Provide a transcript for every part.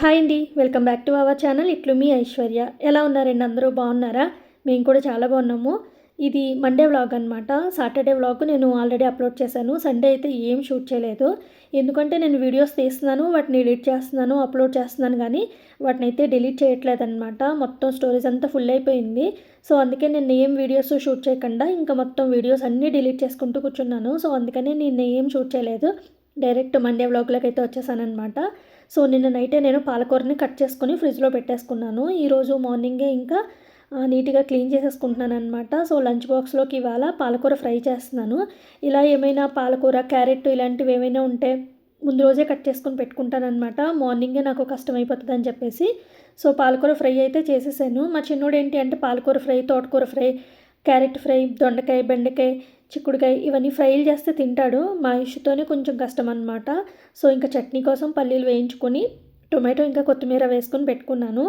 Hi అండి welcome back to our channel. ఇట్లు మీ ఐశ్వర్య. ఎలా ఉన్నారండి? అందరూ బాగున్నారా? మేము కూడా చాలా బాగున్నాము. ఇది మండే వ్లాగ్ అనమాట సాటర్డే వ్లాగ్ నేను ఆల్రెడీ అప్లోడ్ చేశాను. సండే అయితే ఏం షూట్ చేయలేదు. ఎందుకంటే నేను వీడియోస్ తీస్తున్నాను వాటిని ఎడిట్ చేస్తున్నాను అప్లోడ్ చేస్తున్నాను కానీ వాటిని అయితే డిలీట్ చేయట్లేదు అనమాట మొత్తం స్టోరీస్ అంతా ఫుల్ అయిపోయింది. సో అందుకే నేను ఏం వీడియోస్ షూట్ చేయకుండా ఇంకా మొత్తం వీడియోస్ అన్నీ డిలీట్ చేసుకుంటూ కూర్చున్నాను. సో అందుకనే నేను ఏం షూట్ చేయలేదు. డైరెక్ట్ మండే వ్లాగ్లోకి అయితే వచ్చేసాను అనమాట సో నిన్న నైటే నేను పాలకూరని కట్ చేసుకొని ఫ్రిడ్జ్లో పెట్టేసుకున్నాను. ఈరోజు మార్నింగే ఇంకా నీట్గా క్లీన్ చేసేసుకుంటున్నాను అనమాట సో లంచ్ బాక్స్లోకి ఇవాళ పాలకూర ఫ్రై చేస్తున్నాను. ఇలా ఏమైనా పాలకూర క్యారెట్ ఇలాంటివి ఏమైనా ఉంటే ముందు రోజే కట్ చేసుకొని పెట్టుకుంటానమాట మార్నింగే నాకు కష్టమైపోతుంది అని చెప్పేసి. సో పాలకూర ఫ్రై అయితే చేసేసాను. మా చిన్నోడు ఏంటి అంటే పాలకూర ఫ్రై తోటకూర ఫ్రై క్యారెట్ ఫ్రై దొండకాయ బెండకాయ చిక్కుడుకాయ ఇవన్నీ ఫ్రైలు చేస్తే తింటాడు. మా ఇష్యూతోనే కొంచెం కష్టం అనమాట సో ఇంకా చట్నీ కోసం పల్లీలు వేయించుకొని టొమాటో ఇంకా కొత్తిమీర వేసుకొని పెట్టుకున్నాను.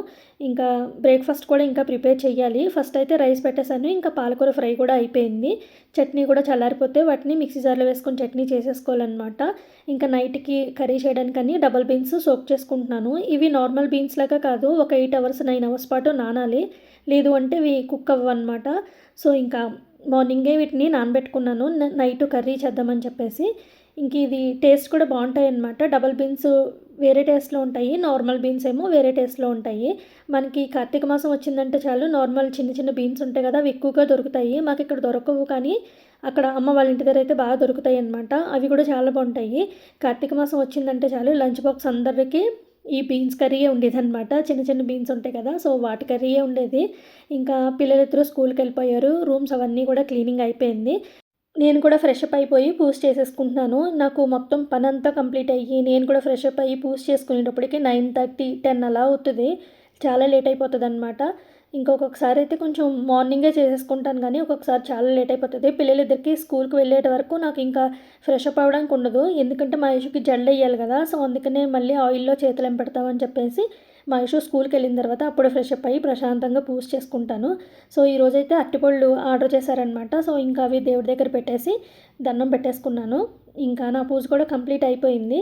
ఇంకా బ్రేక్ఫాస్ట్ కూడా ఇంకా ప్రిపేర్ చేయాలి ఫస్ట్ అయితే రైస్ పెట్టేశాను. ఇంకా పాలకూర ఫ్రై కూడా అయిపోయింది. చట్నీ కూడా చల్లారిపోతే వాటిని మిక్సీ జార్లో వేసుకొని చట్నీ చేసేసుకోవాలన్నమాట. ఇంకా నైట్కి కర్రీ చేయడానికని డబల్ బీన్స్ సోక్ చేసుకుంటున్నాను. ఇవి నార్మల్ బీన్స్ లాగా కాదు. ఒక ఎయిట్ అవర్స్ నైన్ అవర్స్ పాటు నానాలి. లేదు అంటే ఇవి కుక్ అవ్వన్నమాట. సో ఇంకా మార్నింగే వీటిని నానబెట్టుకున్నాను. నైట్ కర్రీ చేద్దామని చెప్పేసి. ఇంక ఇది టేస్ట్ కూడా బాగుంటాయి అనమాట డబల్ బీన్స్ వేరే టేస్ట్లో ఉంటాయి. నార్మల్ బీన్స్ ఏమో వేరే టేస్ట్లో ఉంటాయి. మనకి కార్తీక మాసం వచ్చిందంటే చాలు నార్మల్ చిన్న చిన్న బీన్స్ ఉంటాయి కదా అవి ఎక్కువగా దొరుకుతాయి. మాకు ఇక్కడ దొరకవు కానీ అక్కడ అమ్మ వాళ్ళ ఇంటి దగ్గర అయితే బాగా దొరుకుతాయి అనమాట అవి కూడా చాలా బాగుంటాయి. కార్తీక మాసం వచ్చిందంటే చాలు లంచ్ బాక్స్ అందరికీ ఈ బీన్స్ కర్రీయే ఉండేదన్నమాట. చిన్న చిన్న బీన్స్ ఉంటాయి కదా సో వాటి కర్రీయే ఉండేది. ఇంకా పిల్లలిద్దరూ స్కూల్కి వెళ్ళిపోయారు. రూమ్స్ అవన్నీ కూడా క్లీనింగ్ అయిపోయింది. నేను కూడా ఫ్రెష్ అప్ అయిపోయి పూజ చేసేసుకుంటున్నాను. నాకు మొత్తం పని అంతా కంప్లీట్ అయ్యి నేను కూడా ఫ్రెష్ అప్ అయ్యి పూజ చేసుకునేటప్పటికి నైన్ థర్టీ టెన్ అలా అవుతుంది. చాలా లేట్ అయిపోతుంది అనమాట ఇంకొకసారి అయితే కొంచెం మార్నింగే చేసేసుకుంటాను కానీ ఒక్కొక్కసారి చాలా లేట్ అయిపోతుంది. పిల్లలిద్దరికి స్కూల్కి వెళ్ళేట వరకు నాకు ఇంకా ఫ్రెష్ అప్ అవ్వడానికి ఉండదు. ఎందుకంటే మా జెండ జల్డ్ వేయాలి కదా సో అందుకనే మళ్ళీ ఆయిల్లో చేతులు పెడతామని చెప్పేసి మా స్కూల్కి వెళ్ళిన తర్వాత అప్పుడు ఫ్రెష్ అప్ అయ్యి ప్రశాంతంగా పూజ చేసుకుంటాను. సో ఈరోజైతే అట్టిపళ్ళు ఆర్డర్ చేశారనమాట సో ఇంకా అవి దేవుడి దగ్గర పెట్టేసి దండం పెట్టేసుకున్నాను. ఇంకా నా పూజ కూడా కంప్లీట్ అయిపోయింది.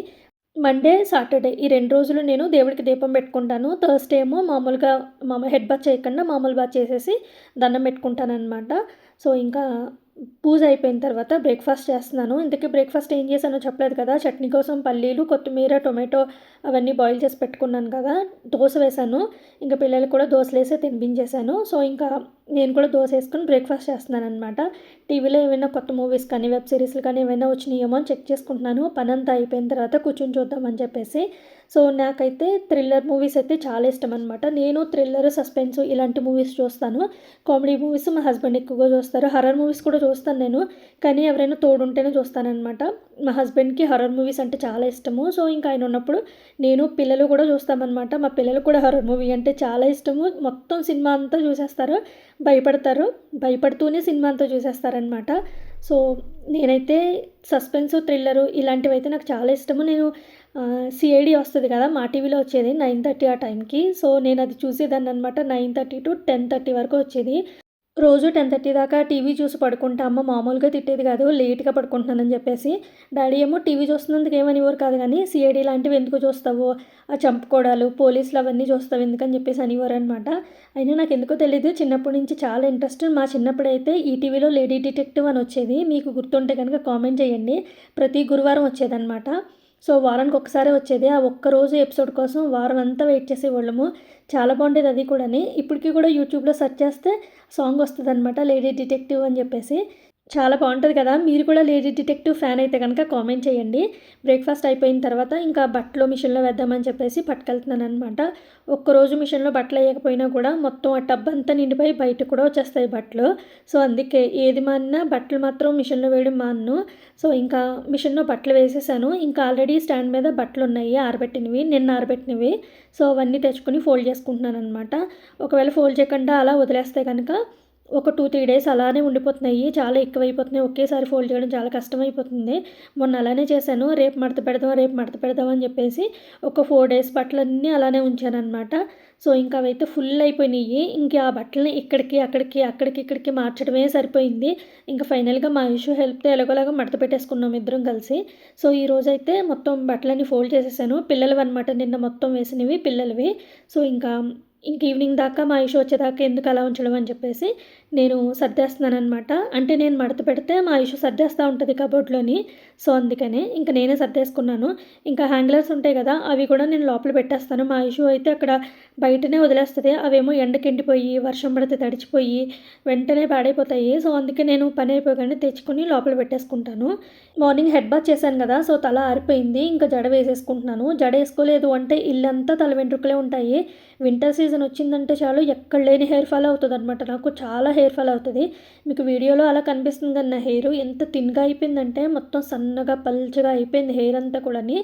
మండే సాటర్డే ఈ రెండు రోజులు నేను దేవుడికి దీపం పెట్టుకుంటాను. థర్స్డే ఏమో మామూలుగా మామూలు హెడ్ బాత్ చేయకుండా మామూలు బాత్ చేసేసి దండం పెట్టుకుంటాను అనమాట సో ఇంకా పూజ అయిపోయిన తర్వాత బ్రేక్ఫాస్ట్ చేస్తున్నాను. ఇంతకీ బ్రేక్ఫాస్ట్ ఏం చేశానో చెప్పలేదు కదా. చట్నీ కోసం పల్లీలు కొత్తిమీర టొమాటో అవన్నీ బాయిల్ చేసి పెట్టుకున్నాను కదా. దోశ వేశాను. ఇంకా పిల్లలు కూడా దోశలు వేసి తినిపించేశాను. సో ఇంకా నేను కూడా దోశ వేసుకొని బ్రేక్ఫాస్ట్ చేస్తున్నాను అనమాట టీవీలో ఏమైనా కొత్త మూవీస్ కానీ వెబ్ సిరీస్లు కానీ ఏమైనా వచ్చినాయేమో అని చెక్ చేసుకుంటున్నాను. పని అంతా అయిపోయిన తర్వాత కూర్చొని చూద్దామని చెప్పేసి. సో నాకైతే థ్రిల్లర్ మూవీస్ అయితే చాలా ఇష్టం అనమాట నేను థ్రిల్లర్ సస్పెన్స్ ఇలాంటి మూవీస్ చూస్తాను. కామెడీ మూవీస్ మా హస్బెండ్ ఎక్కువగా చూస్తారు. హర్రర్ మూవీస్ కూడా చూస్తాను నేను. కానీ ఎవరైనా తోడుంటేనే చూస్తానన్నమాట. మా హస్బెండ్కి హర్రర్ మూవీస్ అంటే చాలా ఇష్టము. సో ఇంకా ఆయన ఉన్నప్పుడు నేను పిల్లలు కూడా చూస్తామన్నమాట. మా పిల్లలు కూడా హర్రర్ మూవీ అంటే చాలా ఇష్టము. మొత్తం సినిమా అంతా చూసేస్తారు. భయపడతారు. భయపడుతూనే సినిమా అంతా చూసేస్తారనమాట సో నేనైతే సస్పెన్స్ థ్రిల్లరు ఇలాంటివి అయితే నాకు చాలా ఇష్టము. నేను సిఐడి వస్తుంది కదా మా టీవీలో వచ్చేది నైన్ థర్టీ ఆ టైంకి. సో నేను అది చూసేదాన్ని అనమాట nine thirty to ten thirty వరకు వచ్చేది. రోజు టెన్ థర్టీ దాకా టీవీ చూసి పడుకుంటా. అమ్మ మామూలుగా తిట్టేది కాదు లేట్గా పడుకుంటున్నానని చెప్పేసి. డాడీ ఏమో టీవీ చూస్తున్నందుకు ఏమనివ్వరు కాదు కానీ సిఐడి లాంటివి ఎందుకు చూస్తావు? ఆ చంపుకోవడాలు పోలీసులు అవన్నీ చూస్తావు ఎందుకని చెప్పేసి అనివ్వరు అనమాట అయినా నాకు ఎందుకో తెలియదు చిన్నప్పటి నుంచి చాలా ఇంట్రెస్ట్. మా చిన్నప్పుడు అయితే ఈటీవీలో లేడీ డిటెక్టివ్ అని వచ్చేది. మీకు గుర్తుంటే కనుక కామెంట్ చేయండి. ప్రతి గురువారం వచ్చేదనమాట సో వారానికి ఒకసారి వచ్చేది. ఆ ఒక్కరోజు ఎపిసోడ్ కోసం వారం అంతా వెయిట్ చేసేవాళ్ళము. చాలా బాగుండేది అది కూడాని. ఇప్పటికీ కూడా యూట్యూబ్లో సెర్చ్ చేస్తే సాంగ్ వస్తుంది అనమాట లేడీ డిటెక్టివ్ అని చెప్పేసి. చాలా బాగుంటుంది కదా. మీరు కూడా లేడీ డిటెక్టివ్ ఫ్యాన్ అయితే కనుక కామెంట్ చేయండి. బ్రేక్ఫాస్ట్ అయిపోయిన తర్వాత ఇంకా బట్టలు మిషన్లో వేద్దామని చెప్పేసి పట్టుకెళ్తున్నాను అనమాట ఒక్కరోజు మిషన్లో బట్టలు వేయకపోయినా కూడా మొత్తం ఆ టబ్ అంతా నిండిపోయి బయట కూడా వచ్చేస్తాయి బట్టలు. సో అందుకే ఏది మానినా బట్టలు మాత్రం మిషన్లో వేయడం మాన్ను. సో ఇంకా మిషన్లో బట్టలు వేసేసాను. ఇంకా ఆల్రెడీ స్టాండ్ మీద బట్టలు ఉన్నాయి ఆరబెట్టినవి నిన్న ఆరబెట్టినవి. సో అవన్నీ తెచ్చుకొని ఫోల్డ్ చేసుకుంటున్నాను అనమాట ఒకవేళ ఫోల్డ్ చేయకుండా అలా వదిలేస్తే కనుక ఒక టూ త్రీ డేస్ అలానే ఉండిపోతున్నాయి. చాలా ఎక్కువైపోతున్నాయి. ఒకేసారి ఫోల్డ్ చేయడం చాలా కష్టమైపోతుంది. మొన్న అలానే చేశాను. రేపు మడత పెడదాం రేపు మడత పెడదాం అని చెప్పేసి ఒక ఫోర్ డేస్ బట్టలన్నీ అలానే ఉంచాను సో ఇంకా అవైతే ఫుల్ అయిపోయినాయి. ఇంకా ఆ బట్టలని ఇక్కడికి అక్కడికి అక్కడికి ఇక్కడికి మార్చడమే సరిపోయింది. ఇంకా ఫైనల్గా మా ఇష్యూ హెల్ప్తో ఎలాగోలాగా మడత పెట్టేసుకున్నాం ఇద్దరం కలిసి. సో ఈ రోజు అయితే మొత్తం బట్టలన్నీ ఫోల్డ్ చేసేసాను. పిల్లలవి అనమాట నిన్న మొత్తం వేసినవి పిల్లలవి. సో ఇంకా ఇంక ఈవినింగ్ దాకా మా ఇషు వచ్చేదాకా ఎందుకు అలా ఉంచడం అని చెప్పేసి నేను సర్దేస్తున్నాను అనమాట అంటే నేను మడత పెడితే మా ఇషు సర్దేస్తూ ఉంటుంది కబోర్డ్లోని. సో అందుకనే ఇంకా నేనే సర్దేసుకున్నాను. ఇంకా హ్యాంగ్లర్స్ ఉంటాయి కదా అవి కూడా నేను లోపల పెట్టేస్తాను. మా ఇషు అయితే అక్కడ బయటనే వదిలేస్తుంది. అవేమో ఎండకెండిపోయి వర్షం పడితే తడిచిపోయి వెంటనే పాడైపోతాయి. సో అందుకే నేను పని అయిపోగానే తెచ్చుకొని లోపల పెట్టేసుకుంటాను. మార్నింగ్ హెడ్ బాత్ చేశాను కదా సో తల ఆరిపోయింది. ఇంకా జడ వేసేసుకుంటున్నాను. జడ వేసుకోలేదు అంటే ఇల్లంతా తల వెంట్రుకలే ఉంటాయి. వింటర్ సీజన్ వచ్చిందంటే చాలు ఎక్కడ లేని హెయిర్ ఫాల్ అవుతుంది అనమాట నాకు చాలా హెయిర్ ఫాల్ అవుతుంది. మీకు వీడియోలో అలా కనిపిస్తుంది కానీ నా హెయిర్ ఎంత థిన్గా అయిపోయిందంటే మొత్తం సన్నగా పల్చగా అయిపోయింది హెయిర్ అంతా కూడాని.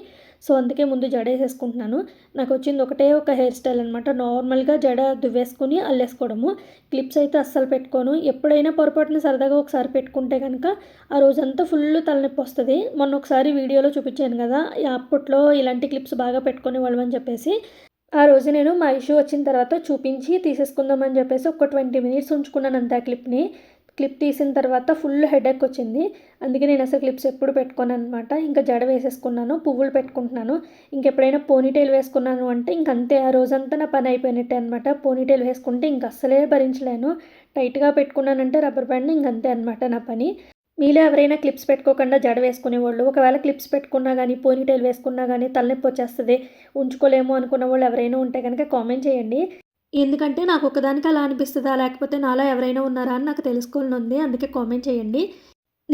సో అందుకే ముందు జడ వేసేసుకుంటున్నాను నాకు వచ్చింది ఒకటే ఒక హెయిర్ స్టైల్ అనమాట నార్మల్గా జడ దువ్వేసుకుని అల్లేసుకోవడము. క్లిప్స్ అయితే అస్సలు పెట్టుకోను. ఎప్పుడైనా పొరపాటున సరదాగా ఒకసారి పెట్టుకుంటే కనుక ఆ రోజంతా ఫుల్ తలనొప్పి వస్తుంది. మొన్న ఒకసారి వీడియోలో చూపించాను కదా అప్పట్లో ఇలాంటి క్లిప్స్ బాగా పెట్టుకునే వాళ్ళమని చెప్పేసి. ఆ రోజు నేను మా ఇష్యూ వచ్చిన తర్వాత చూపించి తీసేసుకుందామని చెప్పేసి ఒక ట్వంటీ మినిట్స్ ఉంచుకున్నాను అంతే ఆ క్లిప్ని. క్లిప్ తీసిన తర్వాత ఫుల్ హెడేక్ వచ్చింది. అందుకే నేను అసలు క్లిప్స్ ఎప్పుడు పెట్టుకోను అనమాట ఇంకా జడ వేసేసుకున్నాను పువ్వులు పెట్టుకుంటున్నాను. ఇంకెప్పుడైనా పోనీటైల్ వేసుకున్నాను అంటే ఇంక అంతే. ఆ రోజంతా నా పని అయిపోయినట్టే అనమాట. పోనీటైల్ వేసుకుంటే ఇంక అస్సలే భరించలేను. టైట్గా పెట్టుకున్నానంటే రబ్బర్ బ్యాండ్ ఇంకంతే అనమాట నా పని. మీలో ఎవరైనా క్లిప్స్ పెట్టుకోకుండా జడ వేసుకునేవాళ్ళు ఒకవేళ క్లిప్స్ పెట్టుకున్నా కానీ పోనీటైల్ వేసుకున్నా కానీ తలనొప్పి వచ్చేస్తుంది ఉంచుకోలేము అనుకున్న వాళ్ళు ఎవరైనా ఉంటే కనుక కామెంట్ చేయండి. ఎందుకంటే నాకు ఒకదానికి అలా అనిపిస్తుందా లేకపోతే నాలో ఎవరైనా ఉన్నారా అని నాకు తెలుసుకోవాలని ఉంది అందుకే కామెంట్ చేయండి.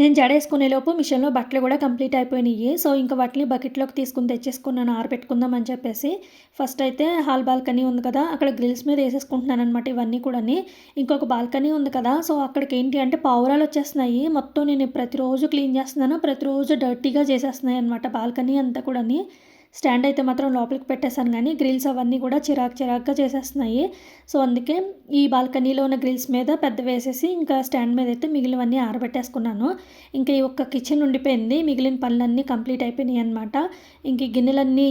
నేను జడేసుకునేలోపు మిషన్లో బట్టలు కూడా కంప్లీట్ అయిపోయినాయి. సో ఇంకా వాటిని బకెట్లోకి తీసుకుని తెచ్చేసుకున్నాను ఆరబెట్టుకుందాం అని చెప్పేసి. ఫస్ట్ అయితే హాల్ బాల్కనీ ఉంది కదా అక్కడ గ్రిల్స్ మీద వేసేసుకుంటున్నాను అనమాట ఇవన్నీ కూడా ఇంకొక బాల్కనీ ఉంది కదా సో అక్కడికి ఏంటి అంటే పావురాలు వచ్చేస్తున్నాయి. మొత్తం నేను ప్రతిరోజు క్లీన్ చేస్తున్నాను ప్రతిరోజు డర్టీగా చేసేస్తున్నాయి అనమాట బాల్కనీ అంతా కూడా స్టాండ్ అయితే మాత్రం లోపలికి పెట్టేశాను కానీ గ్రిల్స్ అవన్నీ కూడా చిరాకు చిరాకుగా చేసేస్తున్నాయి. సో అందుకే ఈ బాల్కనీలో ఉన్న గ్రిల్స్ మీద పెద్ద వేసేసి ఇంకా స్టాండ్ మీద అయితే మిగిలినవన్నీ ఆరబెట్టేసుకున్నాను. ఇంకా ఈ ఒక్క కిచెన్ ఉండిపోయింది. మిగిలిన పనులన్నీ కంప్లీట్ అయిపోయినాయి అనమాట ఇంక గిన్నెలన్నీ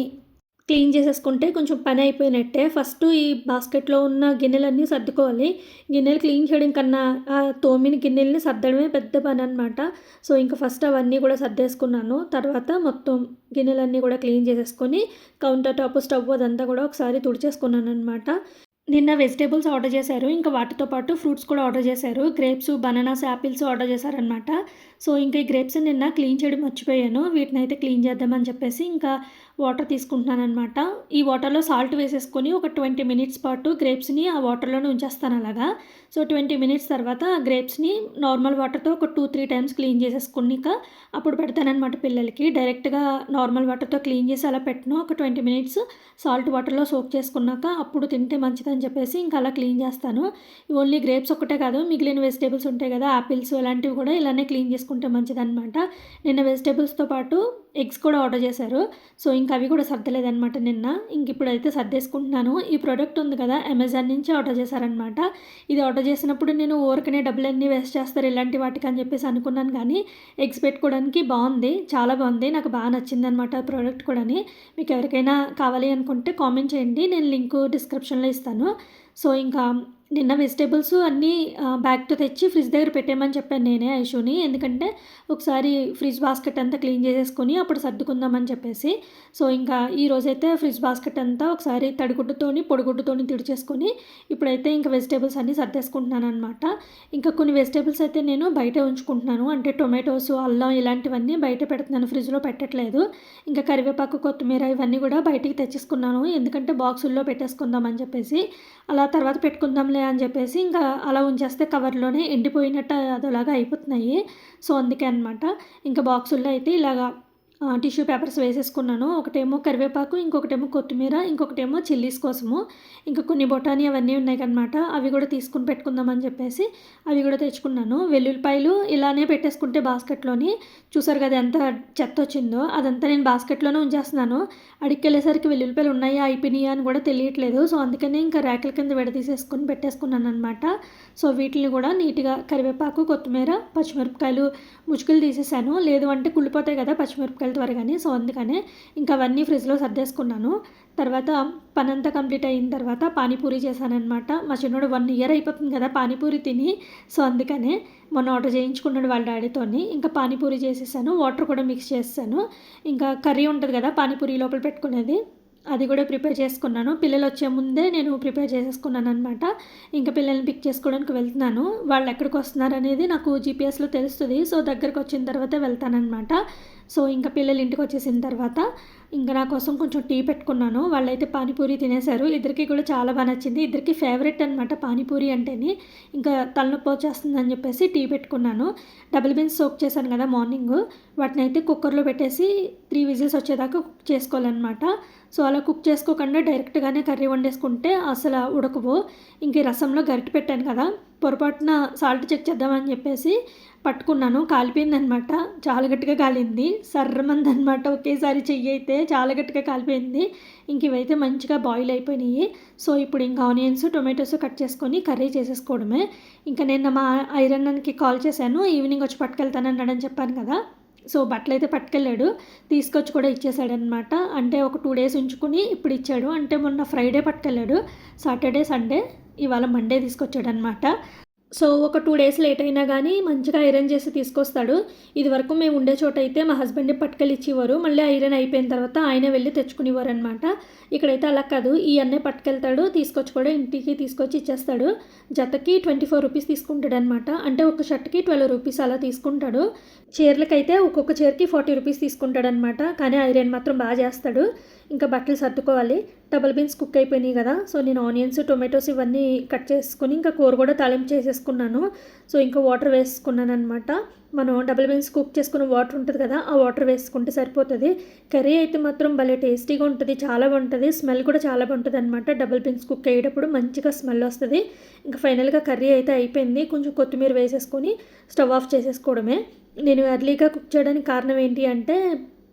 క్లీన్ చేసేసుకుంటే కొంచెం పని అయిపోయినట్టే. ఫస్ట్ ఈ బాస్కెట్లో ఉన్న గిన్నెలన్నీ సర్దుకోవాలి. గిన్నెలు క్లీన్ చేయడం కన్నా ఆ తోమిన గిన్నెల్ని సర్దడమే పెద్ద పని అనమాట సో ఇంకా ఫస్ట్ అవన్నీ కూడా సర్దేసుకున్నాను. తర్వాత మొత్తం గిన్నెలన్నీ కూడా క్లీన్ చేసేసుకొని కౌంటర్ టాప్ స్టవ్ అదంతా కూడా ఒకసారి తుడిచేసుకున్నాను అనమాట నిన్న వెజిటేబుల్స్ ఆర్డర్ చేశారు. ఇంకా వాటితో పాటు ఫ్రూట్స్ కూడా ఆర్డర్ చేశారు. గ్రేప్స్ బనానాస్ యాపిల్స్ ఆర్డర్ చేశారనమాట సో ఇంకా ఈ గ్రేప్స్ నిన్న క్లీన్ చేయడం మర్చిపోయాను. వీటిని అయితే క్లీన్ చేద్దామని చెప్పేసి ఇంకా వాటర్ తీసుకుంటున్నాను అనమాట ఈ వాటర్లో సాల్ట్ వేసేసుకొని ఒక ట్వంటీ మినిట్స్ పాటు గ్రేప్స్ని ఆ వాటర్లోనే ఉంచేస్తాను అలాగా. సో ట్వంటీ మినిట్స్ తర్వాత ఆ గ్రేప్స్ని నార్మల్ వాటర్తో ఒక టూ త్రీ టైమ్స్ క్లీన్ చేసేసుకునిక అప్పుడు పెడతానమాట పిల్లలకి. డైరెక్ట్గా నార్మల్ వాటర్తో క్లీన్ చేసి అలా పెట్టను. ఒక ట్వంటీ మినిట్స్ సాల్ట్ వాటర్లో సోక్ చేసుకున్నాక అప్పుడు తింటే మంచిదని చెప్పేసి ఇంకా అలా క్లీన్ చేస్తాను. ఓన్లీ గ్రేప్స్ ఒకటే కాదు మిగిలిన వెజిటేబుల్స్ ఉంటాయి కదా ఆపిల్స్ అలాంటివి కూడా ఇలానే క్లీన్ చేసుకుంటే మంచిదన్నమాట. నిన్న వెజిటేబుల్స్తో పాటు ఎగ్స్ కూడా ఆర్డర్ చేశారు. సో ఇంకా అవి కూడా సర్దలేదనమాట నిన్న. ఇంక ఇప్పుడైతే సర్దేసుకుంటున్నాను. ఈ ప్రోడక్ట్ ఉంది కదా అమెజాన్ నుంచి ఆర్డర్ చేశారనమాట ఇది ఆర్డర్ చేసినప్పుడు నేను ఊరికనే డబ్బులన్నీ వేస్ట్ చేస్తారు ఇలాంటి వాటికి అని చెప్పేసి అనుకున్నాను కానీ ఎగ్స్ పెట్టుకోవడానికి బాగుంది చాలా బాగుంది. నాకు బాగా నచ్చింది అనమాట ప్రోడక్ట్ కూడా మీకు ఎవరికైనా కావాలి అనుకుంటే కామెంట్ చేయండి. నేను లింక్ డిస్క్రిప్షన్లో ఇస్తాను. సో ఇంకా నిన్న వెజిటేబుల్స్ అన్నీ బ్యాగ్తో తెచ్చి ఫ్రిడ్జ్ దగ్గర పెట్టేయమని చెప్పాను నేనే ఐషుని. ఎందుకంటే ఒకసారి ఫ్రిడ్జ్ బాస్కెట్ అంతా క్లీన్ చేసేసుకొని అప్పుడు సర్దుకుందామని చెప్పేసి. సో ఇంకా ఈ రోజైతే ఫ్రిడ్జ్ బాస్కెట్ అంతా ఒకసారి తడిగుడ్డుతోని పొడిగుడ్డుతోని తుడిచేసుకొని ఇప్పుడైతే ఇంకా వెజిటేబుల్స్ అన్నీ సర్దేసుకుంటున్నాను అనమాట ఇంకా కొన్ని వెజిటేబుల్స్ అయితే నేను బయట ఉంచుకుంటున్నాను. అంటే టొమాటోస్ అల్లం ఇలాంటివన్నీ బయట పెడుతున్నాను ఫ్రిడ్జ్లో పెట్టట్లేదు. ఇంకా కరివేపాకు కొత్తిమీర ఇవన్నీ కూడా బయటికి తెచ్చేసుకున్నాను. ఎందుకంటే బాక్సుల్లో పెట్టేసుకుందామని చెప్పేసి. అలా తర్వాత పెట్టుకుందాంలే అని చెప్పేసి ఇంకా అలా ఉంచేస్తే కవర్లోనే ఎండిపోయినట్టు అదోలాగా అయిపోతున్నాయి. సో అందుకే అనమాట ఇంకా బాక్సుల్లో అయితే ఇలాగా టిష్యూ పేపర్స్ వేసేసుకున్నాను. ఒకటేమో కరివేపాకు ఇంకొకటేమో కొత్తిమీర ఇంకొకటేమో చిల్లీస్ కోసము. ఇంకా కొన్ని బొటానీ అవన్నీ ఉన్నాయి అనమాట అవి కూడా తీసుకుని పెట్టుకుందామని చెప్పేసి అవి కూడా తెచ్చుకున్నాను. వెల్లుల్లిపాయలు ఇలానే పెట్టేసుకుంటే బాస్కెట్లోని చూసారు కదా ఎంత చెత్త వచ్చిందో అదంతా నేను బాస్కెట్లోనే ఉంచేస్తున్నాను. అడిగికెళ్ళేసరికి వెల్లుల్లిపాయలు ఉన్నాయా అయిపోయినాయా అని కూడా తెలియట్లేదు. సో అందుకనే ఇంకా ర్యాకుల కింద విడదీసేసుకుని పెట్టేసుకున్నాను అనమాట సో వీటిని కూడా నీట్గా కరివేపాకు కొత్తిమీర పచ్చిమిరపకాయలు ముచ్చుకలు తీసేసాను. లేదు అంటే కుళ్ళిపోతాయి కదా పచ్చిమిరపకాయలు. త్వరగానే సో అందుకనే ఇంకా అవన్నీ ఫ్రిడ్జ్లో సర్దేసుకున్నాను. తర్వాత పని అంతా కంప్లీట్ అయిన తర్వాత పానీపూరి చేశానమాట మా చిన్నోడు వన్ ఇయర్ అయిపోతుంది కదా పానీపూరి తిని. సో అందుకనే మొన్న ఆర్డర్ చేయించుకున్నాడు వాళ్ళ డాడీతోని. ఇంకా పానీపూరి చేసేసాను. వాటర్ కూడా మిక్స్ చేస్తాను. ఇంకా కర్రీ ఉంటుంది కదా పానీపూరి లోపల పెట్టుకునేది. అది కూడా ప్రిపేర్ చేసుకున్నాను. పిల్లలు వచ్చే ముందే నేను ప్రిపేర్ చేసేసుకున్నాను అనమాట ఇంకా పిల్లల్ని పిక్ చేసుకోవడానికి వెళ్తున్నాను. వాళ్ళు ఎక్కడికి వస్తున్నారు అనేది నాకు జీపీఎస్లో తెలుస్తుంది. సో దగ్గరకు వచ్చిన తర్వాత వెళ్తానమాట సో ఇంకా పిల్లలు ఇంటికి వచ్చేసిన తర్వాత ఇంకా నా కోసం కొంచెం టీ పెట్టుకున్నాను. వాళ్ళైతే పానీపూరి తినేశారు. ఇద్దరికి కూడా చాలా బాగా నచ్చింది. ఇద్దరికి ఫేవరెట్ అనమాట పానీపూరి అంటేనే. ఇంకా తలనొప్పి వచ్చేస్తుందని చెప్పేసి టీ పెట్టుకున్నాను. డబుల్ బీన్స్ సోక్ చేశాను కదా మార్నింగ్ వాటిని అయితే కుక్కర్లో పెట్టేసి త్రీ విజిల్స్ వచ్చేదాకా కుక్ చేసుకోవాలన్నమాట. సో అలా కుక్ చేసుకోకుండా డైరెక్ట్గానే కర్రీ వండేసుకుంటే అసలు ఉడకవు. ఇంక రసంలో గరిటె పెట్టాను కదా. పొరపాటున సాల్ట్ చెక్ చేద్దామని చెప్పేసి పట్టుకున్నాను. కాలిపోయిందనమాట చాలా గట్టిగా కాలింది. సర్రమంది అనమాట ఒకేసారి చెయ్యి అయితే చాలా గట్టిగా కాలిపోయింది. ఇంక ఇవైతే మంచిగా బాయిల్ అయిపోయినాయి. సో ఇప్పుడు ఇంకా ఆనియన్స్ టొమాటోస్ కట్ చేసుకొని కర్రీ చేసేసుకోవడమే. ఇంకా నేను మా ఐరన్కి కాల్ చేశాను. ఈవినింగ్ వచ్చి పట్టుకెళ్తానన్నాడని చెప్పాను కదా. సో బట్టలు అయితే పట్టుకెళ్ళాడు. తీసుకొచ్చి కూడా ఇచ్చేసాడనమాట అంటే ఒక టూ డేస్ ఉంచుకుని ఇప్పుడు ఇచ్చాడు. అంటే మొన్న ఫ్రైడే పట్టుకెళ్ళాడు. సాటర్డే సండే ఇవాళ మండే తీసుకొచ్చాడనమాట సో ఒక టూ డేస్ లేట్ అయినా కానీ మంచిగా ఐరన్ చేసి తీసుకొస్తాడు. ఇది వరకు మేము ఉండే చోట అయితే మా హస్బెండ్ పట్టుకెళ్ళి ఇచ్చేవారు మళ్ళీ ఐరన్ అయిపోయిన తర్వాత ఆయన వెళ్ళి తెచ్చుకునేవారు అనమాట ఇక్కడైతే అలా కాదు. ఈ అన్నే పట్టుకెళ్తాడు తీసుకొచ్చి కూడా ఇంటికి తీసుకొచ్చి ఇచ్చేస్తాడు. జతకి ట్వంటీ ఫోర్ రూపీస్ తీసుకుంటాడు అనమాట అంటే ఒక షర్ట్కి ట్వెల్వ్ రూపీస్ అలా తీసుకుంటాడు. చీరలకైతే ఒక్కొక్క చీరకి ఫార్టీ రూపీస్ తీసుకుంటాడు అనమాట కానీ ఐరన్ మాత్రం బాగా చేస్తాడు. ఇంకా బట్టలు సర్దుకోవాలి. డబల్ బీన్స్ కుక్ అయిపోయినాయి కదా. సో నేను ఆనియన్స్ టొమాటోస్ ఇవన్నీ కట్ చేసుకుని ఇంకా కూర కూడా తాలింపు చేసేసుకున్నాను. సో ఇంకా వాటర్ వేసుకున్నాను అనమాట మనం డబుల్ బీన్స్ కుక్ చేసుకున్న వాటర్ ఉంటుంది కదా ఆ వాటర్ వేసుకుంటే సరిపోతుంది. కర్రీ అయితే మాత్రం భలే టేస్టీగా ఉంటుంది చాలా బాగుంటుంది. స్మెల్ కూడా చాలా బాగుంటుంది అనమాట డబుల్ బీన్స్ కుక్ అయ్యేటప్పుడు. మంచిగా స్మెల్ వస్తుంది. ఇంకా ఫైనల్గా కర్రీ అయితే అయిపోయింది. కొంచెం కొత్తిమీర వేసేసుకొని స్టవ్ ఆఫ్ చేసేసుకోవడమే. నేను ఎర్లీగా కుక్ చేయడానికి కారణం ఏంటి అంటే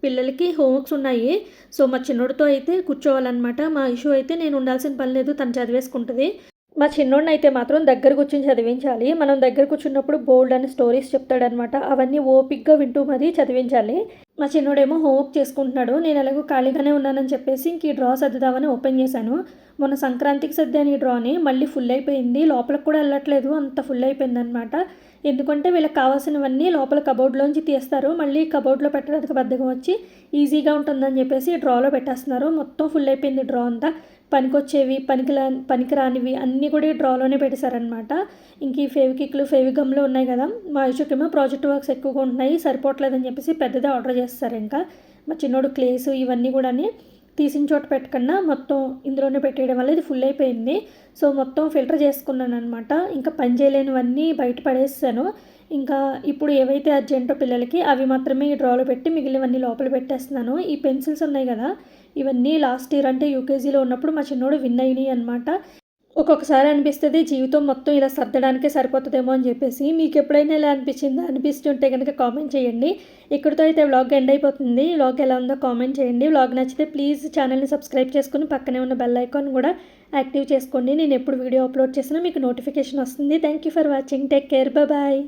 పిల్లలకి హోంవర్క్స్ ఉన్నాయి. సో మా చిన్నోడితో అయితే కూర్చోవాలన్నమాట. మా ఇష్యూ అయితే నేను ఉండాల్సిన పని లేదు. తను చదివేసుకుంటుంది. మా చిన్నోడిని అయితే మాత్రం దగ్గర కూర్చుని చదివించాలి. మనం దగ్గర కూర్చున్నప్పుడు బోల్డ్ అని స్టోరీస్ చెప్తాడనమాట అవన్నీ ఓపిక్గా వింటూ మరీ చదివించాలి. మా చిన్నోడేమో హోంవర్క్ చేసుకుంటున్నాడు. నేను ఎలాగో ఖాళీగానే ఉన్నానని చెప్పేసి ఇంక ఈ డ్రా సర్దుదామని ఓపెన్ చేశాను. మొన్న సంక్రాంతికి సర్దాను ఈ డ్రాని. మళ్ళీ ఫుల్ అయిపోయింది. లోపలికి కూడా వెళ్ళట్లేదు. అంత ఫుల్ అయిపోయిందనమాట ఎందుకంటే వీళ్ళకి కావాల్సినవన్నీ లోపల కబోర్డ్లోంచి తీస్తారు. మళ్ళీ కబోర్డ్లో పెట్టడానికి బద్దకం వచ్చి ఈజీగా ఉంటుందని చెప్పేసి డ్రాలో పెట్టేస్తున్నారు. మొత్తం ఫుల్ అయిపోయింది డ్రా అంతా. పనికొచ్చేవి పనికిలా పనికిరానివి అన్నీ కూడా డ్రాలోనే పెట్టేశారనమాట ఇంక ఈ ఫేవికిక్లు ఫేవిగమ్లు ఉన్నాయి కదా మా ఇష్యూకేమో ప్రాజెక్ట్ వర్క్స్ ఎక్కువగా ఉంటున్నాయి సరిపోవట్లేదని చెప్పేసి పెద్దదే ఆర్డర్ చేస్తారు ఇంకా. మా చిన్నోడు క్లేస్ ఇవన్నీ కూడా తీసిన చోట పెట్టకుండా మొత్తం ఇందులోనే పెట్టేయడం వల్ల ఇది ఫుల్ అయిపోయింది. సో మొత్తం ఫిల్టర్ చేసుకున్నాను అనమాట ఇంకా పని చేయలేనివన్నీ బయట పడేసాను. ఇంకా ఇప్పుడు ఏవైతే అర్జెంటో పిల్లలకి అవి మాత్రమే ఈ డ్రాలో పెట్టి మిగిలినవన్నీ లోపల పెట్టేస్తున్నాను. ఈ పెన్సిల్స్ ఉన్నాయి కదా ఇవన్నీ లాస్ట్ ఇయర్ అంటే యూకేజీలో ఉన్నప్పుడు మా చిన్నోడు విన్ అయినాయి అనమాట ఒక్కొక్కసారి అనిపిస్తుంది జీవితం మొత్తం ఇలా సర్దడానికే సరిపోతుందేమో అని చెప్పేసి. మీకు ఎప్పుడైనా ఇలా అనిపించిందా? అనిపిస్తుంటే కనుక కామెంట్ చేయండి. ఇక్కడితో అయితే వ్లాగ్ ఎండ్ అయిపోతుంది. వ్లాగ్ ఎలా ఉందో కామెంట్ చేయండి. వ్లాగ్ నచ్చితే ప్లీజ్ ఛానల్ని సబ్స్క్రైబ్ చేసుకుని పక్కనే ఉన్న బెల్ ఐకాన్ కూడా యాక్టివ్ చేసుకోండి. నేను ఎప్పుడు వీడియో అప్లోడ్ చేసినా మీకు నోటిఫికేషన్ వస్తుంది. Thank you for watching. Take care. Bye.